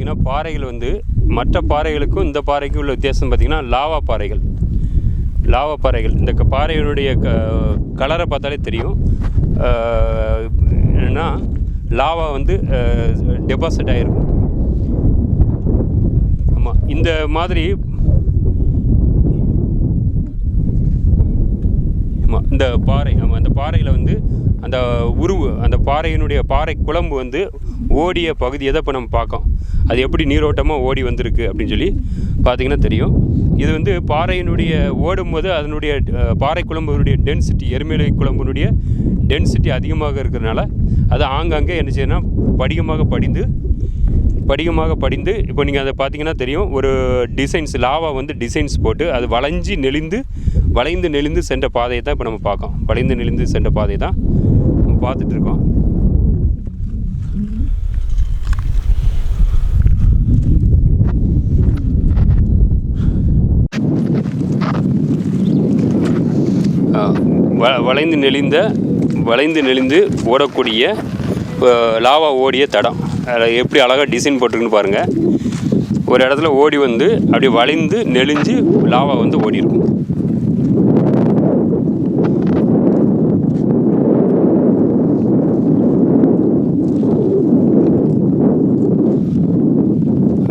பார்த்திங்கன்னா பார்த்தீங்கன்னா பாறைகள் வந்து மற்ற பாறைகளுக்கும் இந்த பாறைக்கும் உள்ள வித்தியாசம் பார்த்திங்கன்னா லாவா பாறைகள். லாவா பாறைகள். இந்த பாறைகளுடைய க கலரை பார்த்தாலே தெரியும். என்னென்னா லாவா வந்து டெபாசிட் ஆகிருக்கும் ஆமாம் இந்த மாதிரி ஆமாம் இந்த பாறை ஆமாம் இந்த பாறையில் வந்து அந்த உருவு அந்த பாறையினுடைய பாறை குழம்பு வந்து ஓடிய பகுதியை தான் இப்போ நம்ம பார்க்கோம் அது எப்படி நீரோட்டமாக ஓடி வந்திருக்கு அப்படின்னு சொல்லி பார்த்தீங்கன்னா தெரியும். இது வந்து பாறையினுடைய ஓடும்போது அதனுடைய பாறை குழம்புனுடைய டென்சிட்டி எருமேலை குழம்பினுடைய டென்சிட்டி அதிகமாக இருக்கிறதுனால அது ஆங்காங்கே என்ன செய்யணும்னா படிகமாக படிந்து படிகமாக படிந்து இப்போ நீங்கள் அதை பார்த்தீங்கன்னா தெரியும். ஒரு டிசைன்ஸ் லாவா வந்து டிசைன்ஸ் போட்டு அது வளைஞ்சி நெளிந்து வளைந்து நெளிந்து சென்ற பாதையை தான் இப்போ நம்ம பார்க்கோம் வளைந்து நெளிந்து சென்ற பாதை தான் பார்த்துட்ருக்கோம். பார்த்துட்டு இருக்கோம் வளைந்து நெளிந்த வளைந்து நெளிந்து ஓடக்கூடிய லாவா ஓடிய தடம். அதில் எப்படி அழகாக டிசைன் போட்டிருக்குன்னு பாருங்கள் ஒரு இடத்துல ஓடி வந்து அப்படியே வளைந்து நெளிஞ்சு லாவா வந்து ஓடி இருக்கும்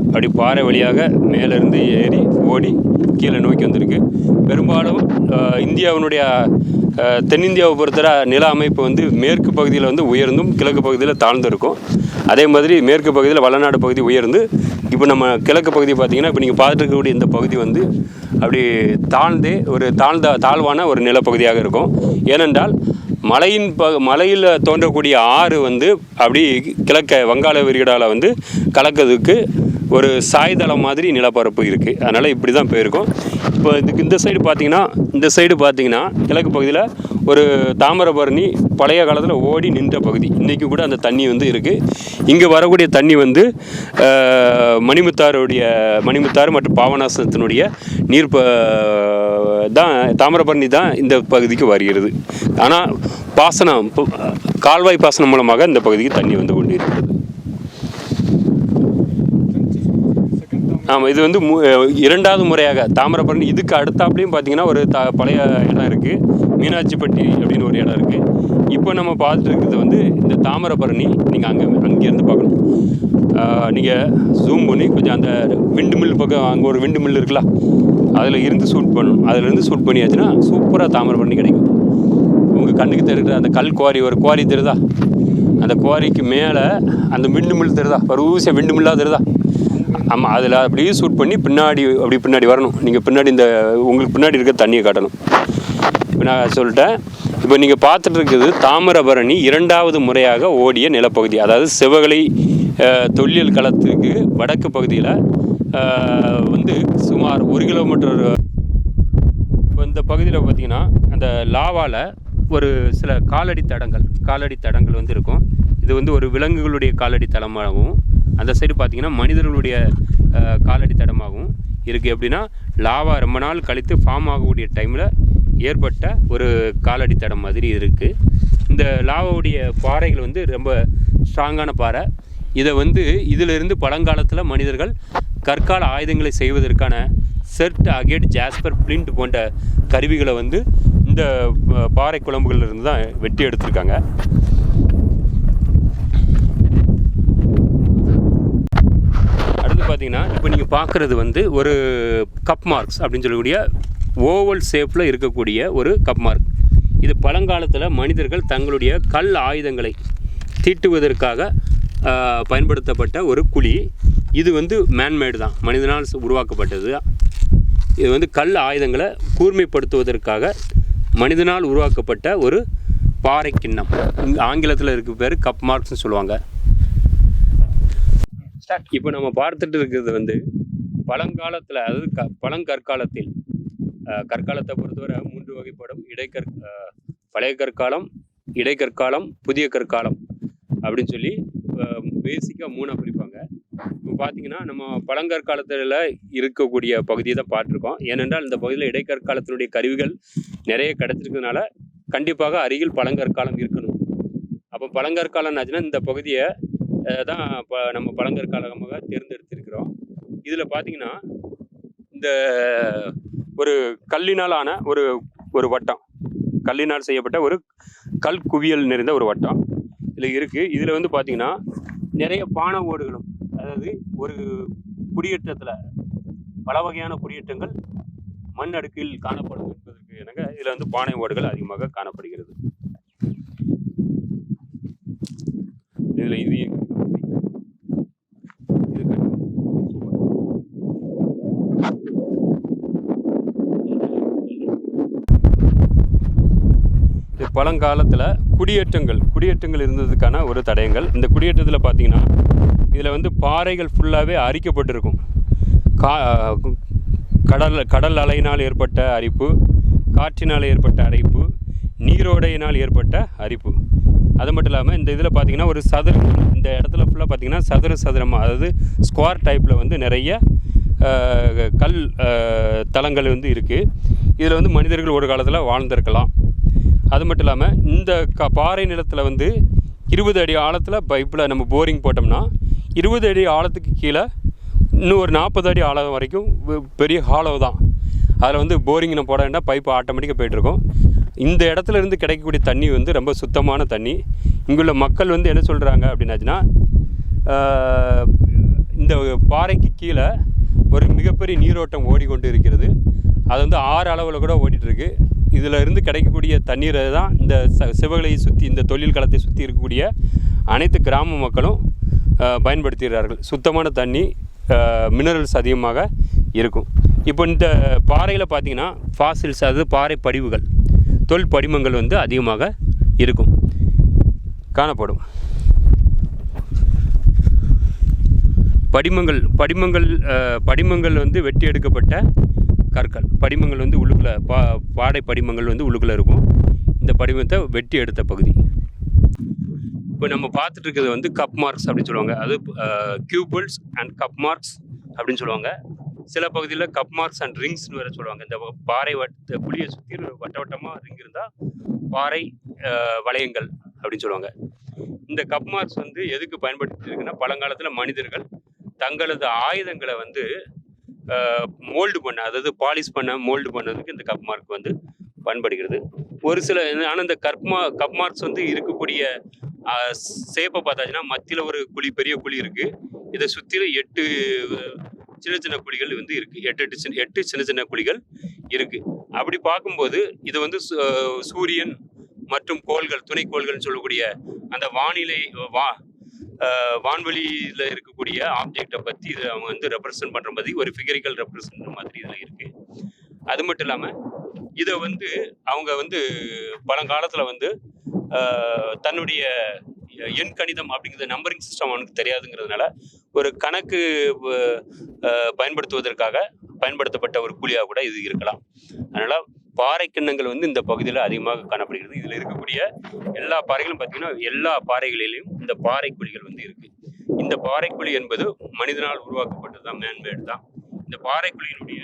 அப்படி பாறை வழியாக மேலேருந்து ஏறி ஓடி கீழே நோக்கி வந்திருக்கு. பெரும்பாலும் இந்தியாவினுடைய தென்னிந்தியாவை பொறுத்தவரை நில அமைப்பு வந்து மேற்கு பகுதியில் வந்து உயர்ந்தும் கிழக்கு பகுதியில் தாழ்ந்து இருக்கும் அதே மாதிரி மேற்கு பகுதியில் வளநாடு பகுதி உயர்ந்து இப்போ நம்ம கிழக்கு பகுதி பார்த்திங்கன்னா இப்போ நீங்கள் பார்த்துட்டு இருக்கக்கூடிய இந்த பகுதி வந்து அப்படி தாழ்ந்தே ஒரு தாழ்ந்த தாழ்வான ஒரு நிலப்பகுதியாக இருக்கும். ஏனென்றால் மலையின் ப மலையில் தோன்றக்கூடிய ஆறு வந்து அப்படி கிழக்க வங்காள விரிகடாவில் வந்து கலக்கிறதுக்கு ஒரு சாய்தளம் மாதிரி நிலப்பரப்பு இருக்குது அதனால் இப்படி தான் போயிருக்கும். இப்போ இதுக்கு இந்த சைடு பார்த்தீங்கன்னா இந்த சைடு பார்த்தீங்கன்னா கிழக்கு பகுதியில் ஒரு தாமிரபரணி பழைய காலத்தில் ஓடி நின்ற பகுதி. இன்றைக்கி கூட அந்த தண்ணி வந்து இருக்குது இங்கே வரக்கூடிய தண்ணி வந்து மணிமுத்தாருடைய மணிமுத்தாறு மற்றும் பாவநாசத்தினுடைய நீர் ப தான் தாமிரபரணி தான் இந்த பகுதிக்கு வருகிறது. ஆனால் பாசனம் கால்வாய் பாசனம் மூலமாக இந்த பகுதிக்கு தண்ணி வந்து கொண்டு இருக்கிறது ஆமாம் இது வந்து மு- இரண்டாவது முறையாக தாமிரபரணி இதுக்கு அடுத்தாப்புலையும் பார்த்தீங்கன்னா ஒரு த பழைய இடம் இருக்குது மீனாட்சிப்பட்டி அப்படின்னு ஒரு இடம் இருக்குது இப்போ நம்ம பார்த்துட்டு இருக்கிறது வந்து இந்த தாமிரபரணி நீங்கள் அங்கே அங்கேருந்து பார்க்கணும். நீங்கள் ஜூம் பண்ணி கொஞ்சம் அந்த விண்டு மில் பக்கம் அங்கே ஒரு விண்டு மில் இருக்குல்ல அதில் இருந்து ஷூட் பண்ணணும். அதிலிருந்து ஷூட் பண்ணியாச்சுன்னா சூப்பராக தாமிரபரணி கிடைக்கும். உங்கள் கண்ணுக்கு தெரிகிற அந்த கல் குவாரி ஒரு குவாரி தெரியுதா? அந்த குவாரிக்கு மேலே அந்த விண்டு மில் தெரியுதா? ஒரு ஊசியாக விண்டு மில்லாக தெரியுதா? ஆமாம் அதில் அப்படியே ஷூட் பண்ணி பின்னாடி அப்படி பின்னாடி வரணும். நீங்கள் பின்னாடி இந்த உங்களுக்கு பின்னாடி இருக்க தண்ணியை காட்டணும். இப்போ நான் சொல்லிட்டேன். இப்போ நீங்கள் பார்த்துட்டு இருக்குது தாமிரபரணி இரண்டாவது முறையாக ஓடிய நிலப்பகுதி. அதாவது சிவகலை தொல்லியல் களத்துக்கு வடக்கு பகுதியில் வந்து சுமார் ஒரு கிலோமீட்டர் இப்போ இந்த பகுதியில் பார்த்தீங்கன்னா அந்த லாவாவில் ஒரு சில காலடி தடங்கள் காலடி தடங்கள் வந்து இருக்கும். இது வந்து ஒரு விலங்குகளுடைய காலடி தளமாகவும் அந்த சைடு பார்த்தீங்கன்னா மனிதர்களுடைய காலடி தடமாகவும் இருக்குது எப்படின்னா லாவா ரொம்ப நாள் கழித்து ஃபார்ம் ஆகக்கூடிய டைமில் ஏற்பட்ட ஒரு காலடி தடம் மாதிரி இருக்குது இந்த லாவாவுடைய பாறைகள் வந்து ரொம்ப ஸ்ட்ராங்கான பாறை. இதை வந்து இதிலிருந்து பழங்காலத்தில் மனிதர்கள் கற்கால ஆயுதங்களை செய்வதற்கான செர்ட் அகேட் ஜாஸ்பர் பிளிண்ட் போன்ற கருவிகளை வந்து இந்த பாறை குழம்புகளிலிருந்து தான் வெட்டி எடுத்திருக்காங்க. பார்த்தீங்கன்னா இப்போ நீங்கள் பார்க்குறது வந்து ஒரு கப் மார்க்ஸ் அப்படின்னு சொல்லக்கூடிய ஓவல் ஷேப்பில் இருக்கக்கூடிய ஒரு கப் மார்க் இது பழங்காலத்தில் மனிதர்கள் தங்களுடைய கல் ஆயுதங்களை தீட்டுவதற்காக பயன்படுத்தப்பட்ட ஒரு குழி. இது வந்து மேன்மேடு தான். மனிதனால் உருவாக்கப்பட்டது இது வந்து கல் ஆயுதங்களை கூர்மைப்படுத்துவதற்காக மனிதனால் உருவாக்கப்பட்ட ஒரு பாறை கிண்ணம். ஆங்கிலத்தில் இருக்க பேர் கப் மார்க்ஸ்னு சொல்லுவாங்க. இப்போ நம்ம பார்த்துட்டு இருக்கிறது வந்து பழங்காலத்தில் அதாவது க பழங்கற்காலத்தில் கற்காலத்தை பொறுத்தவரை மூன்று வகைப்படும். இடைக்கற் பழைய கற்காலம் இடைக்கற்காலம் புதிய கற்காலம் அப்படின்னு சொல்லி பேசிக்காக மூணாக பிரிப்பாங்க. இப்போ பார்த்தீங்கன்னா நம்ம பழங்கற்காலத்தில் இருக்கக்கூடிய பகுதியை தான் பார்த்துருக்கோம். ஏனென்றால் இந்த பகுதியில் இடைக்கற்காலத்தினுடைய கருவிகள் நிறைய கிடச்சிருக்கிறதுனால கண்டிப்பாக அருகில் பழங்கற்காலம் இருக்கணும். அப்போ பழங்கற்காலம் ஆச்சுன்னா இந்த பகுதியை தான் இப்போ நம்ம பழங்கற்காலமாக தேர்ந்தெடுத்திருக்கிறோம். இதில் பார்த்தீங்கன்னா இந்த ஒரு கல்லினால் ஆன ஒரு ஒரு வட்டம் கல்லினால் செய்யப்பட்ட ஒரு கல் குவியல் நிறைந்த ஒரு வட்டம் இதில் இருக்குது இதில் வந்து பார்த்தீங்கன்னா நிறைய பானை ஓடுகளும் அதாவது ஒரு குடியேற்றத்தில் பல வகையான குடியேற்றங்கள் மண் அடுக்கில் காணப்படும் என்பதற்கு எனக்கு இதில் வந்து பானை ஓடுகள் அதிகமாக காணப்படுகிறது. இதில் இது இது கட்டு. சூப்பர். இது பழங்காலத்தில் குடியேற்றங்கள் குடியேற்றங்கள் இருந்ததுக்கான ஒரு தடயங்கள். இந்த குடியேற்றத்தில் பார்த்தீங்கன்னா இதில் வந்து பாறைகள் ஃபுல்லாகவே அரிக்கப்பட்டிருக்கும். கா கடல் கடல் அலையினால் ஏற்பட்ட அரிப்பு காற்றினால் ஏற்பட்ட அரிப்பு நீரோடையினால் ஏற்பட்ட அரிப்பு. அது மட்டும் இல்லாமல் இந்த இதில் பார்த்தீங்கன்னா ஒரு சதுர இந்த இடத்துல ஃபுல்லாக பார்த்தீங்கன்னா சதுர சதுரமாக அதாவது ஸ்கொயர் டைப்பில் வந்து நிறைய கல் தலங்கள் தளங்கள் வந்து இருக்குது இதில் வந்து மனிதர்கள் ஒரு காலத்தில் வாழ்ந்திருக்கலாம். அது மட்டும் இல்லாமல் இந்த க பாறை நிலத்தில் வந்து இருபது அடி ஆழத்தில் பைப்பில் நம்ம போரிங் போட்டோம்னா இருபது அடி ஆழத்துக்கு கீழே இன்னும் ஒரு நாற்பது அடி ஆழம் வரைக்கும் பெரிய ஹாலோ தான். அதில் வந்து போரிங் நம்ம போட வேண்டாம் பைப்பு ஆட்டோமேட்டிக்காக போயிட்டுருக்கும். இந்த இடத்துல இருந்து கிடைக்கக்கூடிய தண்ணி வந்து ரொம்ப சுத்தமான தண்ணி. இங்குள்ள மக்கள் வந்து என்ன சொல்கிறாங்க அப்படின்னாச்சுன்னா இந்த பாறைக்கு கீழே ஒரு மிகப்பெரிய நீரோட்டம் ஓடிக்கொண்டு இருக்கிறது. அது வந்து ஆறு அளவில் கூட ஓடிட்டுருக்கு. இதில் இருந்து கிடைக்கக்கூடிய தண்ணீரை தான் இந்த ச சிவகலையை சுற்றி இந்த தொழில் களத்தை சுற்றி இருக்கக்கூடிய அனைத்து கிராம மக்களும் பயன்படுத்துகிறார்கள். சுத்தமான தண்ணி மினரல்ஸ் அதிகமாக இருக்கும். இப்போ இந்த பாறையில் பார்த்தீங்கன்னா ஃபாசில்ஸ் அதாவது பாறை படிவுகள் தொல் படிமங்கள் வந்து அதிகமாக இருக்கும். காணப்படும். படிமங்கள் படிமங்கள் படிமங்கள் வந்து வெட்டி எடுக்கப்பட்ட கற்கள் படிமங்கள் வந்து உள்ளுக்குள்ளே பா பாடை படிமங்கள் வந்து உள்ளுக்குள்ளே இருக்கும். இந்த படிமத்தை வெட்டி எடுத்த பகுதி. இப்போ நம்ம பார்த்துட்டு இருக்கிறது வந்து கப் மார்க்ஸ் அப்படின்னு சொல்லுவாங்க. அது கியூபிள்ஸ் அண்ட் கப் மார்க்ஸ் அப்படின்னு சொல்லுவாங்க. சில பகுதியில் கப் மார்க்ஸ் அண்ட் ரிங்ஸ்னு வேறு சொல்லுவாங்க. இந்த பாறை வட்ட புளியை சுற்றி வட்ட வட்டமாக ரிங் இருந்தால் பாறை வளையங்கள் அப்படின்னு சொல்லுவாங்க. இந்த கப் மார்க்ஸ் வந்து எதுக்கு பயன்படுத்திருக்குன்னா பழங்காலத்தில் மனிதர்கள் தங்களது ஆயுதங்களை வந்து மோல்டு பண்ண அதாவது பாலிஷ் பண்ண மோல்டு பண்ணதுக்கு இந்த கப் மார்க் வந்து பயன்படுகிறது ஒரு சில ஆனால் இந்த கர்ப்மா கப் மார்க்ஸ் வந்து இருக்கக்கூடிய சேப்பை பார்த்தாச்சுன்னா மத்தியில் ஒரு குழி பெரிய குழி இருக்குது இதை சுற்றிலும் எட்டு சின்ன சின்ன குழிகள் வந்து இருக்குது எட்டு எட்டு சின்ன எட்டு சின்ன சின்ன குழிகள் இருக்குது அப்படி பார்க்கும்போது இது வந்து சு- சூரியன் மற்றும் கோள்கள் துணைக்கோள்கள்னு சொல்லக்கூடிய அந்த வானிலை வா வான்வெளியில் இருக்கக்கூடிய ஆப்ஜெக்டை பற்றி இதை அவங்க வந்து ரெப்ரசன்ட் பண்ணுற மாதிரி ஒரு ஃபிகரிக்கல் ரெப்ரசன்ட் மாதிரி இதில் இருக்குது அது மட்டும் இல்லாமல் இதை வந்து அவங்க வந்து பழங்காலத்தில் வந்து தன்னுடைய எண் கணிதம் அப்படிங்கிற நம்பரிங் சிஸ்டம் அவனுக்கு தெரியாதுங்கிறதுனால ஒரு கணக்கு பயன்படுத்துவதற்காக பயன்படுத்தப்பட்ட ஒரு கூலியாக கூட இது இருக்கலாம். அதனால் பாறை கிண்ணங்கள் வந்து இந்த பகுதியில் அதிகமாக காணப்படுகிறது. இதில் இருக்கக்கூடிய எல்லா பாறைகளும் பார்த்தீங்கன்னா எல்லா பாறைகளிலும் இந்த பாறை குழிகள் வந்து இருக்குது இந்த பாறைக்குழி என்பது மனிதனால் உருவாக்கப்பட்டது தான் மேன்மேடு தான். இந்த பாறைக்குழியினுடைய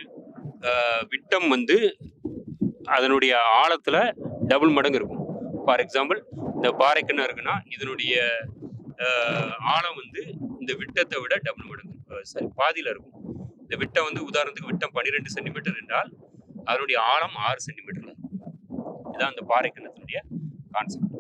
விட்டம் வந்து அதனுடைய ஆழத்தில் டபுள் மடங்கு இருக்கும். ஃபார் எக்ஸாம்பிள் இந்த பாறை கிண்ணம் இருக்குன்னா இதனுடைய ஆழம் வந்து இந்த விட்டத்தை விட டபுள் மடங்கு சாரி சரி பாதியில் இருக்கும். இந்த விட்டம் வந்து உதாரணத்துக்கு விட்டம் பன்னிரெண்டு சென்டிமீட்டர் என்றால் அதனுடைய ஆழம் ஆறு சென்டிமீட்டர். இதுதான் இதான் அந்த பாறை கிணத்தினுடைய கான்செப்ட்